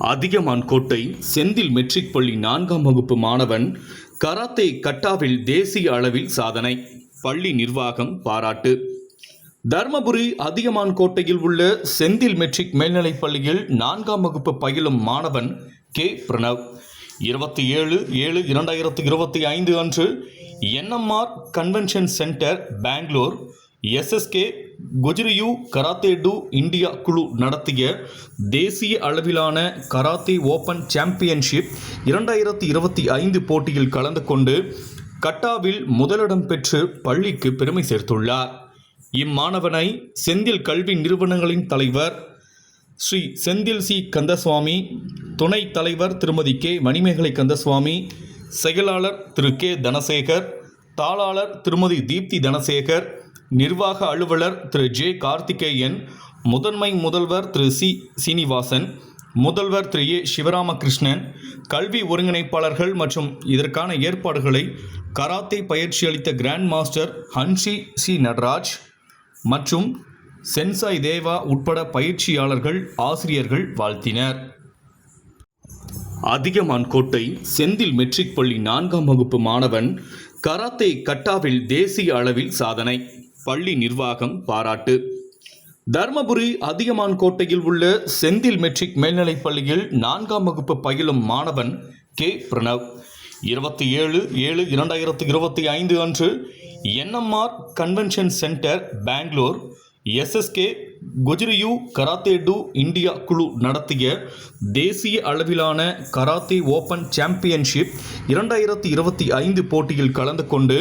அதிகமான்கோட்டை Senthil matric பள்ளி நான்காம் வகுப்பு மாணவன் கராத்தே கட்டாவில் தேசிய அளவில் சாதனை பள்ளி நிர்வாகம் பாராட்டு. தர்மபுரி அதிகமான்கோட்டையில் உள்ள செந்தில் மெட்ரிக் மேல்நிலைப் பள்ளியில் நான்காம் வகுப்பு பயிலும் மாணவன் கே. பிரணவ். இருபத்தி ஏழு ஏழு இரண்டாயிரத்தி இருபத்தி ஐந்து அன்று NMR convention centre Bengaluru SSK Gojuryu karate do India குழு நடத்திய தேசிய அளவிலான கராத்தே ஓபன் சாம்பியன்ஷிப் இரண்டாயிரத்தி இருபத்தி ஐந்து போட்டியில் கலந்து கொண்டு கட்டாவில் முதலிடம் பெற்று பள்ளிக்கு பெருமை சேர்த்துள்ளார். இம்மாணவனை செந்தில் கல்வி நிறுவனங்களின் தலைவர் ஸ்ரீ செந்தில் சி. கந்தசுவாமி துணைத் தலைவர் திருமதி கே. மணிமேகலை கந்தசுவாமி செயலாளர் திரு. கே. தனசேகர் தாளாளர் திருமதி தீப்தி தனசேகர் நிர்வாக அலுவலர் திரு ஜே கார்த்திகேயன் முதன்மை முதல்வர் திரு சி சீனிவாசன் முதல்வர் திரு ஏ சிவராமகிருஷ்ணன் கல்வி ஒருங்கிணைப்பாளர்கள் மற்றும் இதற்கான ஏற்பாடுகளை கராத்தே பயிற்சி அளித்த grand master hanshi C Nataraj மற்றும் சென்சாய் தேவா உட்பட பயிற்சியாளர்கள் ஆசிரியர்கள் வாழ்த்தினர். அதிகமான்கோட்டை செந்தில் மெட்ரிக் பள்ளி நான்காம் வகுப்பு மாணவன் கராத்தே கட்டாவில் தேசிய அளவில் சாதனை. பள்ளி நிர்வாகம் பாராட்டு. தர்மபுரி அதியமான் கோட்டையில் உள்ள செந்தில் மெட்ரிக் மேல்நிலைப் பள்ளியில் நான்காம் வகுப்பு பயிலும் மாணவன் கே. பிரணவ். இருபத்தி ஏழு ஏழு இரண்டாயிரத்தி இருபத்தி ஐந்து அன்று NMR convention centre Bengaluru SSK Gojuryu karate do India குழு நடத்திய தேசிய அளவிலான கராத்தே ஓபன் சாம்பியன்ஷிப் இரண்டாயிரத்தி இருபத்தி ஐந்து போட்டியில் கலந்து கொண்டு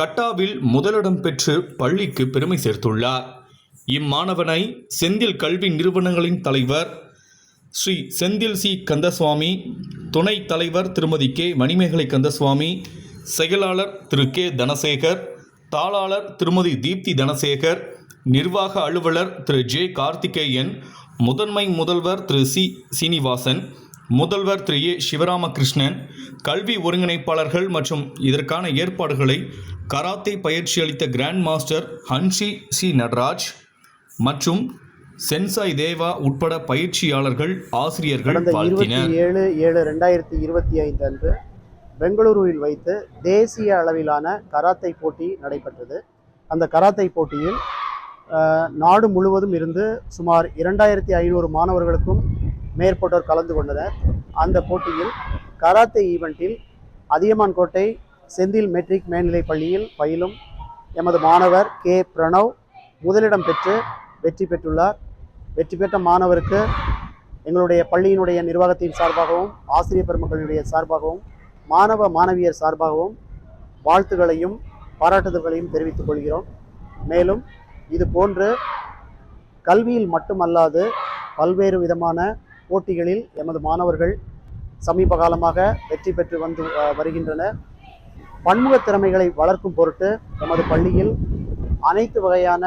கட்டாவில் முதலிடம் பெற்று பள்ளிக்கு பெருமை சேர்த்துள்ளார். இம்மாணவனை செந்தில் கல்வி நிறுவனங்களின் தலைவர் ஸ்ரீ செந்தில் சி. கந்தசுவாமி துணைத் தலைவர் திருமதி கே. மணிமேகலை கந்தசுவாமி செயலாளர் திரு. கே. தனசேகர் தாளாளர் திருமதி தீப்தி தனசேகர் நிர்வாக அலுவலர் திரு. ஜே. கார்த்திகேயன் முதன்மை முதல்வர் திரு. சி. சீனிவாசன் முதல்வர் திரு ஏ. சிவராமகிருஷ்ணன் கல்வி ஒருங்கிணைப்பாளர்கள் மற்றும் இதற்கான ஏற்பாடுகளை கராத்தே பயிற்சி அளித்த grand master hanshi C. Nataraj மற்றும் சென்சாய் தேவா உட்பட பயிற்சியாளர்கள் ஆசிரியர்கள் வாழ்த்தினர். ஏழு ஏழு ரெண்டாயிரத்தி இருபத்தி ஐந்து அன்று பெங்களூருவில் வைத்து தேசிய அளவிலான கராத்தை போட்டி நடைபெற்றது. அந்த கராத்தை போட்டியில் நாடு முழுவதும் இருந்து சுமார் இரண்டாயிரத்தி ஐநூறு மாணவர்களுக்கும் மேற்பட்டோர் கலந்து கொண்டனர். அந்த போட்டியில் கராத்தே ஈவெண்ட்டில் அதியமான் கோட்டை செந்தில் மெட்ரிக் மேல்நிலைப் பள்ளியில் பயிலும் எமது மாணவர் கே. பிரணவ் முதலிடம் பெற்று வெற்றி பெற்றுள்ளார். வெற்றி பெற்ற மாணவருக்கு எங்களுடைய பள்ளியினுடைய நிர்வாகத்தின் சார்பாகவும் ஆசிரியர் பெருமக்களுடைய சார்பாகவும் மாணவ மாணவியர் சார்பாகவும் வாழ்த்துக்களையும் பாராட்டுதல்களையும் தெரிவித்துக் கொள்கிறோம். மேலும் இது போன்று கல்வியில் மட்டுமல்லாது பல்வேறு விதமான போட்டிகளில் எமது மாணவர்கள் சமீப காலமாக வெற்றி பெற்று வந்து வருகின்றனர் பன்முக திறமைகளை வளர்க்கும் பொருட்டு எமது பள்ளியில் அனைத்து வகையான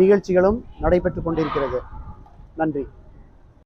நிகழ்ச்சிகளும் நடைபெற்று கொண்டிருக்கிறது. நன்றி.